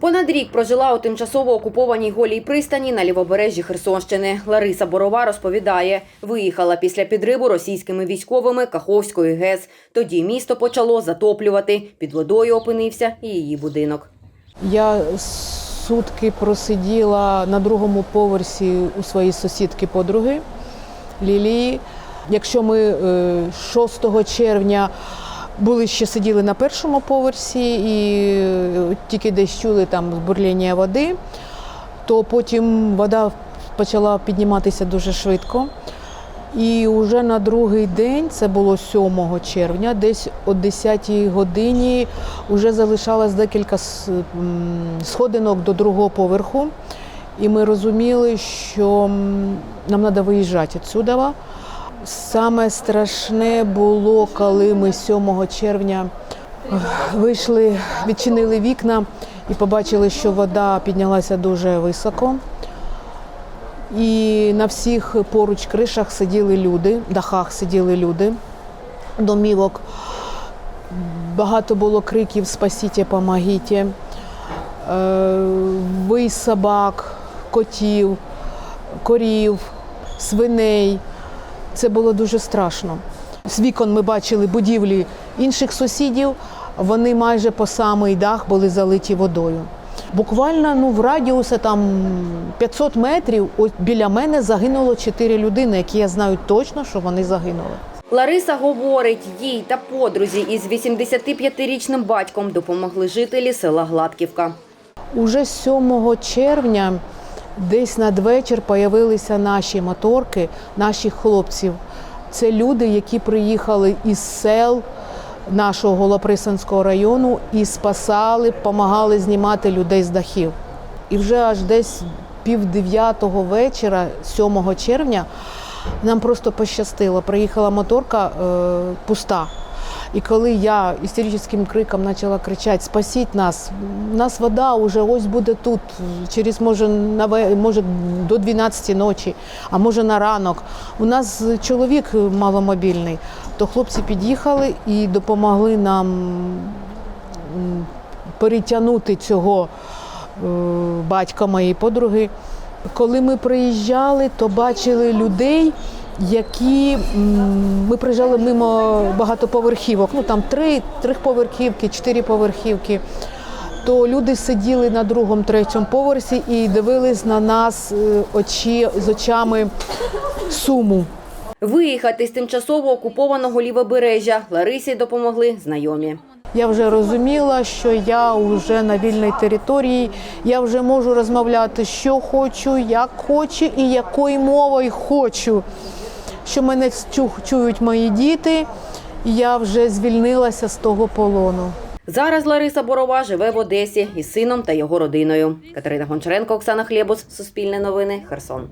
Понад рік прожила у тимчасово окупованій голій пристані на лівобережжі Херсонщини. Лариса Борова розповідає, виїхала після підриву російськими військовими Каховської ГЕС. Тоді місто почало затоплювати. Під водою опинився і її будинок. Я сутки просиділа на другому поверсі у своїй сусідки подруги Лілії. Якщо ми е, 6 червня були ще сиділи на першому поверсі і е, тільки десь чули там бурління води, то потім вода почала підніматися дуже швидко. І вже на другий день, це було 7 червня, десь о 10 годині вже залишалось декілька сходинок до другого поверху. І ми розуміли, що нам треба виїжджати відсюди. Саме страшне було, коли ми 7 червня вийшли, відчинили вікна і побачили, що вода піднялася дуже високо. І на всіх поруч кришах сиділи люди, дахах сиділи люди, домівок. Багато було криків Спасіть, помогіть. Е, Вий собак, котів, корів, свиней. Це було дуже страшно. З вікон ми бачили будівлі інших сусідів, вони майже по самий дах були залиті водою. Буквально ну, в радіусі там 500 метрів от біля мене загинуло 4 людини, які я знаю точно, що вони загинули. Лариса говорить, їй та подрузі із 85-річним батьком допомогли жителі села Гладківка. Уже 7 червня, десь надвечір, появилися наші моторки, наших хлопців. Це люди, які приїхали із сел нашого Голоприсанського району і спасали, допомагали знімати людей з дахів. І вже аж десь пів дев'ятого вечора, 7 червня, нам просто пощастило. Приїхала моторка е, пуста. І коли я істеричним криком почала кричати Спасіть нас, у нас вода вже ось буде тут, через може, може до 12 ночі, а може на ранок. У нас чоловік маломобільний, то хлопці під'їхали і допомогли нам перетягнути цього е, батька моєї подруги. Коли ми приїжджали, то бачили людей, які ми приїжджали мимо багатоповерхівок. Ну там три, трьохповерхівки, чотири поверхівки. То люди сиділи на другому, третьому поверсі і дивились на нас е, очі з очами суму. Виїхати з тимчасово окупованого лівобережжя Ларисі допомогли знайомі. Я вже розуміла, що я вже на вільній території, я вже можу розмовляти, що хочу, як хочу і якою мовою хочу. Що мене чують мої діти, і я вже звільнилася з того полону. Зараз Лариса Борова живе в Одесі із сином та його родиною. Катерина Гончаренко, Оксана Хлєбус, Суспільне новини, Херсон.